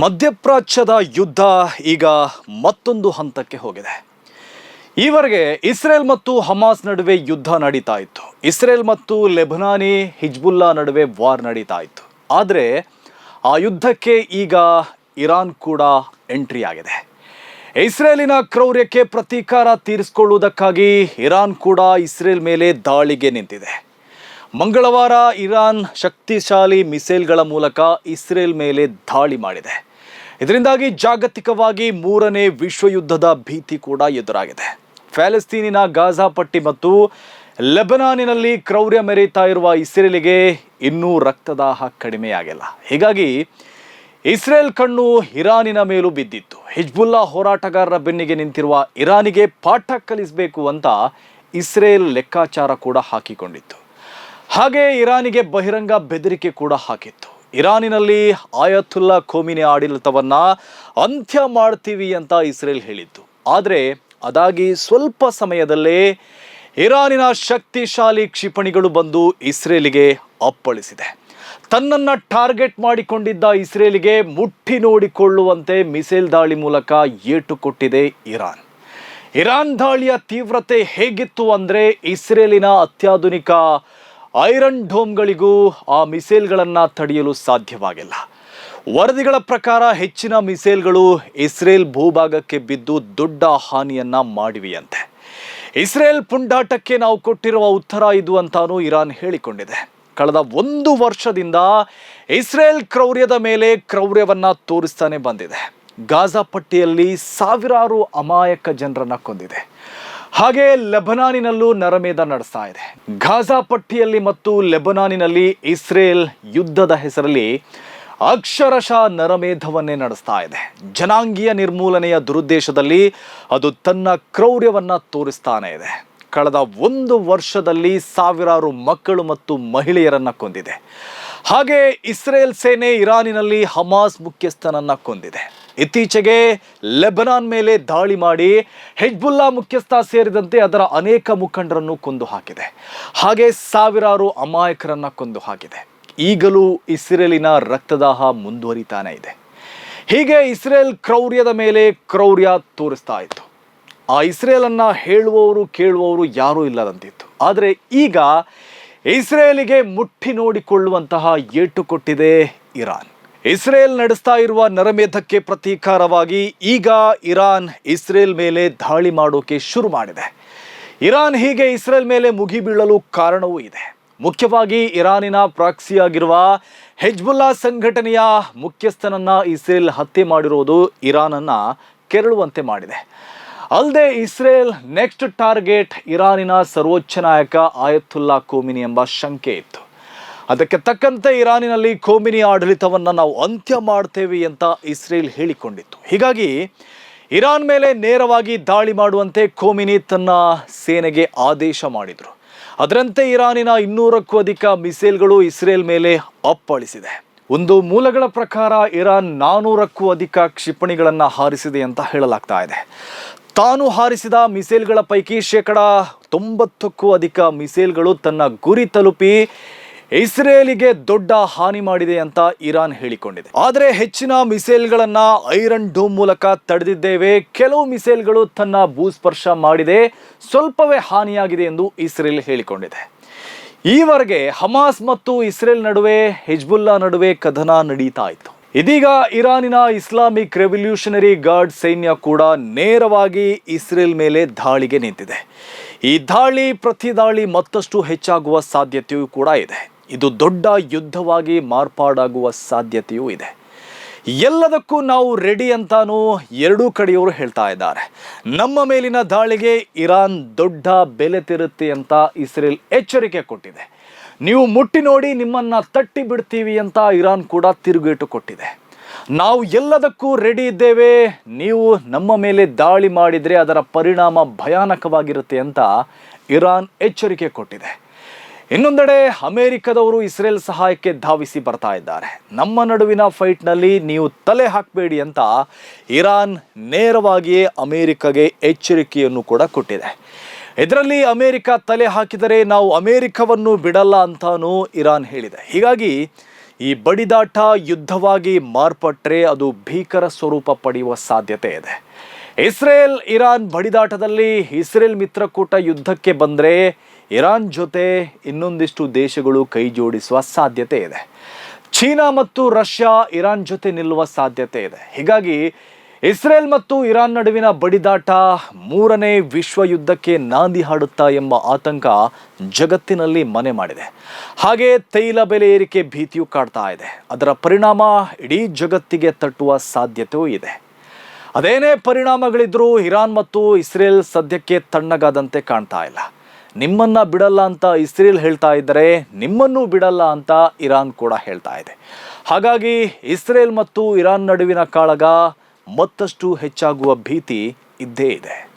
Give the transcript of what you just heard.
ಮಧ್ಯಪ್ರಾಚ್ಯದ ಯುದ್ಧ ಈಗ ಮತ್ತೊಂದು ಹಂತಕ್ಕೆ ಹೋಗಿದೆ. ಈವರೆಗೆ ಇಸ್ರೇಲ್ ಮತ್ತು ಹಮಾಸ್ ನಡುವೆ ಯುದ್ಧ ನಡೀತಾ ಇತ್ತು. ಇಸ್ರೇಲ್ ಮತ್ತು ಲೆಬನಾನಿ, ಹಿಜ್ಬುಲ್ಲಾ ನಡುವೆ ವಾರ್ ನಡೀತಾ ಇತ್ತು. ಆದರೆ ಆ ಯುದ್ಧಕ್ಕೆ ಈಗ ಇರಾನ್ ಕೂಡ ಎಂಟ್ರಿ ಆಗಿದೆ. ಇಸ್ರೇಲಿನ ಕ್ರೌರ್ಯಕ್ಕೆ ಪ್ರತೀಕಾರ ತೀರಿಸಿಕೊಳ್ಳುವುದಕ್ಕಾಗಿ ಇರಾನ್ ಕೂಡ ಇಸ್ರೇಲ್ ಮೇಲೆ ದಾಳಿಗೆ ನಿಂತಿದೆ. ಮಂಗಳವಾರ ಇರಾನ್ ಶಕ್ತಿಶಾಲಿ ಮಿಸೈಲ್ಗಳ ಮೂಲಕ ಇಸ್ರೇಲ್ ಮೇಲೆ ದಾಳಿ ಮಾಡಿದೆ. ಇದರಿಂದಾಗಿ ಜಾಗತಿಕವಾಗಿ ಮೂರನೇ ವಿಶ್ವಯುದ್ಧದ ಭೀತಿ ಕೂಡ ಎದುರಾಗಿದೆ. ಪ್ಯಾಲೆಸ್ತೀನಿನ ಗಾಜಾ ಪಟ್ಟಿ ಮತ್ತು ಲೆಬನಾನಿನಲ್ಲಿ ಕ್ರೌರ್ಯ ಮೆರೀತಾ ಇರುವ ಇಸ್ರೇಲಿಗೆ ಇನ್ನೂ ರಕ್ತದಾಹ ಕಡಿಮೆಯಾಗಿಲ್ಲ. ಹೀಗಾಗಿ ಇಸ್ರೇಲ್ ಕಣ್ಣು ಇರಾನಿನ ಮೇಲೂ ಬಿದ್ದಿತ್ತು. ಹಿಜ್ಬುಲ್ಲಾ ಹೋರಾಟಗಾರರ ಬೆನ್ನಿಗೆ ನಿಂತಿರುವ ಇರಾನಿಗೆ ಪಾಠ ಕಲಿಸಬೇಕು ಅಂತ ಇಸ್ರೇಲ್ ಲೆಕ್ಕಾಚಾರ ಕೂಡ ಹಾಕಿಕೊಂಡಿತ್ತು. ಹಾಗೆ ಇರಾನಿಗೆ ಬಹಿರಂಗ ಬೆದರಿಕೆ ಕೂಡ ಹಾಕಿತ್ತು. ಇರಾನಿನಲ್ಲಿ ಆಯತುಲ್ಲಾ ಖೋಮಿನಿ ಆಡಳಿತವನ್ನ ಅಂತ್ಯ ಮಾಡ್ತೀವಿ ಅಂತ ಇಸ್ರೇಲ್ ಹೇಳಿತ್ತು ಆದರೆ ಅದಾಗಿ ಸ್ವಲ್ಪ ಸಮಯದಲ್ಲೇ ಇರಾನಿನ ಶಕ್ತಿಶಾಲಿ ಕ್ಷಿಪಣಿಗಳು ಬಂದು ಇಸ್ರೇಲಿಗೆ ಅಪ್ಪಳಿಸಿದೆ. ತನ್ನನ್ನು ಟಾರ್ಗೆಟ್ ಮಾಡಿಕೊಂಡಿದ್ದ ಇಸ್ರೇಲಿಗೆ ಮುಟ್ಟಿ ನೋಡಿಕೊಳ್ಳುವಂತೆ ಮಿಸೈಲ್ ದಾಳಿ ಮೂಲಕ ಏಟು ಕೊಟ್ಟಿದೆ ಇರಾನ್. ಇರಾನ್ ದಾಳಿಯ ತೀವ್ರತೆ ಹೇಗಿತ್ತು ಅಂದರೆ ಇಸ್ರೇಲಿನ ಅತ್ಯಾಧುನಿಕ ಐರನ್ ಡೋಮ್ಗಳಿಗೂ ಆ ಮಿಸೈಲ್ಗಳನ್ನು ತಡೆಯಲು ಸಾಧ್ಯವಾಗಿಲ್ಲ. ವರದಿಗಳ ಪ್ರಕಾರ ಹೆಚ್ಚಿನ ಮಿಸೈಲ್ಗಳು ಇಸ್ರೇಲ್ ಭೂಭಾಗಕ್ಕೆ ಬಿದ್ದು ದೊಡ್ಡ ಹಾನಿಯನ್ನ ಮಾಡಿವೆಯಂತೆ. ಇಸ್ರೇಲ್ ಪುಂಡಾಟಕ್ಕೆ ನಾವು ಕೊಟ್ಟಿರುವ ಉತ್ತರ ಇದು ಅಂತಾನೂ ಇರಾನ್ ಹೇಳಿಕೊಂಡಿದೆ. ಕಳೆದ ಒಂದು ವರ್ಷದಿಂದ ಇಸ್ರೇಲ್ ಕ್ರೌರ್ಯದ ಮೇಲೆ ಕ್ರೌರ್ಯವನ್ನ ತೋರಿಸ್ತಾನೆ ಬಂದಿದೆ. ಗಾಜಾ ಪಟ್ಟಿಯಲ್ಲಿ ಸಾವಿರಾರು ಅಮಾಯಕ ಜನರನ್ನು ಕೊಂದಿದೆ. ಹಾಗೆ ಲೆಬನಾನಿನಲ್ಲೂ ನರಮೇಧ ನಡೆಸ್ತಾ ಇದೆ. ಗಾಜಾ ಪಟ್ಟಿಯಲ್ಲಿ ಮತ್ತು ಲೆಬನಾನಿನಲ್ಲಿ ಇಸ್ರೇಲ್ ಯುದ್ಧದ ಹೆಸರಲ್ಲಿ ಅಕ್ಷರಶಃ ನರಮೇಧವನ್ನೇ ನಡೆಸ್ತಾ ಇದೆ. ಜನಾಂಗೀಯ ನಿರ್ಮೂಲನೆಯ ದುರುದ್ದೇಶದಲ್ಲಿ ಅದು ತನ್ನ ಕ್ರೌರ್ಯವನ್ನು ತೋರಿಸ್ತಾನೆ ಇದೆ. ಕಳೆದ ಒಂದು ವರ್ಷದಲ್ಲಿ ಸಾವಿರಾರು ಮಕ್ಕಳು ಮತ್ತು ಮಹಿಳೆಯರನ್ನ ಕೊಂದಿದೆ. ಹಾಗೆ ಇಸ್ರೇಲ್ ಸೇನೆ ಇರಾನಿನಲ್ಲಿ ಹಮಾಸ್ ಮುಖ್ಯಸ್ಥನನ್ನ ಕೊಂದಿದೆ. ಇತ್ತೀಚೆಗೆ ಲೆಬನಾನ್ ಮೇಲೆ ದಾಳಿ ಮಾಡಿ ಹೆಜ್ಬುಲ್ಲಾ ಮುಖ್ಯಸ್ಥ ಸೇರಿದಂತೆ ಅದರ ಅನೇಕ ಮುಖಂಡರನ್ನು ಕೊಂದು ಹಾಕಿದೆ. ಹಾಗೆ ಸಾವಿರಾರು ಅಮಾಯಕರನ್ನು ಕೊಂದು ಹಾಕಿದೆ. ಈಗಲೂ ಇಸ್ರೇಲಿನ ರಕ್ತದಾಹ ಮುಂದುವರಿತಾನೆ ಇದೆ. ಹೀಗೆ ಇಸ್ರೇಲ್ ಕ್ರೌರ್ಯದ ಮೇಲೆ ಕ್ರೌರ್ಯ ತೋರಿಸ್ತಾ ಇತ್ತು. ಆ ಇಸ್ರೇಲನ್ನು ಹೇಳುವವರು ಕೇಳುವವರು ಯಾರೂ ಇಲ್ಲದಂತಿತ್ತು. ಆದರೆ ಈಗ ಇಸ್ರೇಲಿಗೆ ಮುಟ್ಟಿ ನೋಡಿಕೊಳ್ಳುವಂತಹ ಏಟು ಕೊಟ್ಟಿದೆ ಇರಾನ್. ಇಸ್ರೇಲ್ ನಡೆಸ್ತಾ ಇರುವ ನರಮೇಧಕ್ಕೆ ಪ್ರತೀಕಾರವಾಗಿ ಈಗ ಇರಾನ್ ಇಸ್ರೇಲ್ ಮೇಲೆ ದಾಳಿ ಮಾಡೋಕೆ ಶುರು ಮಾಡಿದೆ. ಇರಾನ್ ಹೀಗೆ ಇಸ್ರೇಲ್ ಮೇಲೆ ಮುಗಿಬೀಳಲು ಕಾರಣವೂ ಇದೆ. ಮುಖ್ಯವಾಗಿ ಇರಾನಿನ ಪ್ರಾಕ್ಸಿಯಾಗಿರುವ ಹೆಜ್ಬುಲ್ಲಾ ಸಂಘಟನೆಯ ಮುಖ್ಯಸ್ಥನನ್ನ ಇಸ್ರೇಲ್ ಹತ್ಯೆ ಮಾಡಿರೋದು ಇರಾನನ್ನ ಕೆರಳುವಂತೆ ಮಾಡಿದೆ. ಅಲ್ಲದೆ ಇಸ್ರೇಲ್ ನೆಕ್ಸ್ಟ್ ಟಾರ್ಗೆಟ್ ಇರಾನಿನ ಸರ್ವೋಚ್ಚ ನಾಯಕ ಆಯತುಲ್ಲಾ ಕೋಮಿನಿ ಎಂಬ ಶಂಕೆ ಇತ್ತು. ಅದಕ್ಕೆ ತಕ್ಕಂತೆ ಇರಾನಿನಲ್ಲಿ ಕೋಮಿನಿ ಆಡಳಿತವನ್ನು ನಾವು ಅಂತ್ಯ ಮಾಡ್ತೇವೆ ಅಂತ ಇಸ್ರೇಲ್ ಹೇಳಿಕೊಂಡಿತ್ತು. ಹೀಗಾಗಿ ಇರಾನ್ ಮೇಲೆ ನೇರವಾಗಿ ದಾಳಿ ಮಾಡುವಂತೆ ಕೋಮಿನಿ ತನ್ನ ಸೇನೆಗೆ ಆದೇಶ ಮಾಡಿದರು. ಅದರಂತೆ ಇರಾನಿನ ಇನ್ನೂರಕ್ಕೂ ಅಧಿಕ ಮಿಸೈಲ್ಗಳು ಇಸ್ರೇಲ್ ಮೇಲೆ ಅಪ್ಪಳಿಸಿದೆ. ಒಂದು ಮೂಲಗಳ ಪ್ರಕಾರ ಇರಾನ್ ನಾನೂರಕ್ಕೂ ಅಧಿಕ ಕ್ಷಿಪಣಿಗಳನ್ನು ಹಾರಿಸಿದೆ ಅಂತ ಹೇಳಲಾಗ್ತಾ ಇದೆ. ತಾನು ಹಾರಿಸಿದ ಮಿಸೈಲ್ಗಳ ಪೈಕಿ ಶೇಕಡ ತೊಂಬತ್ತಕ್ಕೂ ಅಧಿಕ ಮಿಸೈಲ್ಗಳು ತನ್ನ ಗುರಿ ತಲುಪಿ ಇಸ್ರೇಲಿಗೆ ದೊಡ್ಡ ಹಾನಿ ಮಾಡಿದೆ ಅಂತ ಇರಾನ್ ಹೇಳಿಕೊಂಡಿದೆ. ಆದರೆ ಹೆಚ್ಚಿನ ಮಿಸೈಲ್ಗಳನ್ನ ಐರನ್ ಡೋಮ್ ಮೂಲಕ ತಡೆದಿದ್ದೇವೆ. ಕೆಲವು ಮಿಸೈಲ್ಗಳು ತನ್ನ ಭೂಸ್ಪರ್ಶ ಮಾಡಿದೆ. ಸ್ವಲ್ಪವೇ ಹಾನಿಯಾಗಿದೆ ಎಂದು ಇಸ್ರೇಲ್ ಹೇಳಿಕೊಂಡಿದೆ. ಈವರೆಗೆ ಹಮಾಸ್ ಮತ್ತು ಇಸ್ರೇಲ್ ನಡುವೆ, ಹಿಜ್ಬುಲ್ಲಾ ನಡುವೆ ಕದನ ನಡೀತಾ ಇತ್ತು. ಇದೀಗ ಇರಾನಿನ ಇಸ್ಲಾಮಿಕ್ ರೆವಲ್ಯೂಷನರಿ ಗಾರ್ಡ್ ಸೈನ್ಯ ಕೂಡ ನೇರವಾಗಿ ಇಸ್ರೇಲ್ ಮೇಲೆ ದಾಳಿಗೆ ನಿಂತಿದೆ. ಈ ದಾಳಿ, ಪ್ರತಿ ದಾಳಿ ಮತ್ತಷ್ಟು ಹೆಚ್ಚಾಗುವ ಸಾಧ್ಯತೆಯೂ ಕೂಡ ಇದೆ. ಇದು ದೊಡ್ಡ ಯುದ್ಧವಾಗಿ ಮಾರ್ಪಾಡಾಗುವ ಸಾಧ್ಯತೆಯೂ ಇದೆ. ಎಲ್ಲದಕ್ಕೂ ನಾವು ರೆಡಿ ಅಂತಾನೂ ಎರಡೂ ಕಡೆಯವರು ಹೇಳ್ತಾ ಇದ್ದಾರೆ. ನಮ್ಮ ಮೇಲಿನ ದಾಳಿಗೆ ಇರಾನ್ ದೊಡ್ಡ ಬೆಲೆ ತಿರುತ್ತೆ ಅಂತ ಇಸ್ರೇಲ್ ಎಚ್ಚರಿಕೆ ಕೊಟ್ಟಿದೆ. ನೀವು ಮುಟ್ಟಿ ನೋಡಿ ನಿಮ್ಮನ್ನ ತಟ್ಟಿ ಬಿಡ್ತೀವಿ ಅಂತ ಇರಾನ್ ಕೂಡ ತಿರುಗೇಟು ಕೊಟ್ಟಿದೆ. ನಾವು ಎಲ್ಲದಕ್ಕೂ ರೆಡಿ ಇದ್ದೇವೆ. ನೀವು ನಮ್ಮ ಮೇಲೆ ದಾಳಿ ಮಾಡಿದರೆ ಅದರ ಪರಿಣಾಮ ಭಯಾನಕವಾಗಿರುತ್ತೆ ಅಂತ ಇರಾನ್ ಎಚ್ಚರಿಕೆ ಕೊಟ್ಟಿದೆ. ಇನ್ನೊಂದೆಡೆ ಅಮೆರಿಕದವರು ಇಸ್ರೇಲ್ ಸಹಾಯಕ್ಕೆ ಧಾವಿಸಿ ಬರ್ತಾ ಇದ್ದಾರೆ. ನಮ್ಮ ನಡುವಿನ ಫೈಟ್ನಲ್ಲಿ ನೀವು ತಲೆ ಹಾಕಬೇಡಿ ಅಂತ ಇರಾನ್ ನೇರವಾಗಿಯೇ ಅಮೆರಿಕಗೆ ಎಚ್ಚರಿಕೆಯನ್ನು ಕೂಡ ಕೊಟ್ಟಿದೆ. ಇದರಲ್ಲಿ ಅಮೆರಿಕ ತಲೆ ಹಾಕಿದರೆ ನಾವು ಅಮೆರಿಕವನ್ನು ಬಿಡಲ್ಲ ಅಂತಾನೂ ಇರಾನ್ ಹೇಳಿದೆ. ಹೀಗಾಗಿ ಈ ಬಡಿದಾಟ ಯುದ್ಧವಾಗಿ ಮಾರ್ಪಟ್ಟರೆ ಅದು ಭೀಕರ ಸ್ವರೂಪ ಪಡೆಯುವ ಸಾಧ್ಯತೆ ಇದೆ. ಇಸ್ರೇಲ್ ಇರಾನ್ ಬಡಿದಾಟದಲ್ಲಿ ಇಸ್ರೇಲ್ ಮಿತ್ರಕೂಟ ಯುದ್ಧಕ್ಕೆ ಬಂದರೆ ಇರಾನ್ ಜೊತೆ ಇನ್ನೊಂದಿಷ್ಟು ದೇಶಗಳು ಕೈ ಜೋಡಿಸುವ ಸಾಧ್ಯತೆ ಇದೆ. ಚೀನಾ ಮತ್ತು ರಷ್ಯಾ ಇರಾನ್ ಜೊತೆ ನಿಲ್ಲುವ ಸಾಧ್ಯತೆ ಇದೆ. ಹೀಗಾಗಿ ಇಸ್ರೇಲ್ ಮತ್ತು ಇರಾನ್ ನಡುವಿನ ಬಡಿದಾಟ ಮೂರನೇ ವಿಶ್ವ ಯುದ್ಧಕ್ಕೆ ನಾಂದಿ ಹಾಡುತ್ತಾ ಎಂಬ ಆತಂಕ ಜಗತ್ತಿನಲ್ಲಿ ಮನೆ ಮಾಡಿದೆ. ಹಾಗೆ ತೈಲ ಬೆಲೆ ಏರಿಕೆ ಭೀತಿಯೂ ಕಾಡ್ತಾ ಇದೆ. ಅದರ ಪರಿಣಾಮ ಇಡೀ ಜಗತ್ತಿಗೆ ತಟ್ಟುವ ಸಾಧ್ಯತೆಯೂ ಇದೆ. ಅದೇನೇ ಪರಿಣಾಮಗಳಿದ್ರೂ ಇರಾನ್ ಮತ್ತು ಇಸ್ರೇಲ್ ಸದ್ಯಕ್ಕೆ ತಣ್ಣಗಾದಂತೆ ಕಾಣ್ತಾ ಇಲ್ಲ. ನಿಮ್ಮನ್ನ ಬಿಡಲ್ಲ ಅಂತ ಇಸ್ರೇಲ್ ಹೇಳ್ತಾ ಇದ್ದರೆ ನಿಮ್ಮನ್ನು ಬಿಡಲ್ಲ ಅಂತ ಇರಾನ್ ಕೂಡ ಹೇಳ್ತಾ ಇದೆ. ಹಾಗಾಗಿ ಇಸ್ರೇಲ್ ಮತ್ತು ಇರಾನ್ ನಡುವಿನ ಕಾಳಗ ಮತ್ತಷ್ಟು ಹೆಚ್ಚಾಗುವ ಭೀತಿ ಇದ್ದೇ ಇದೆ.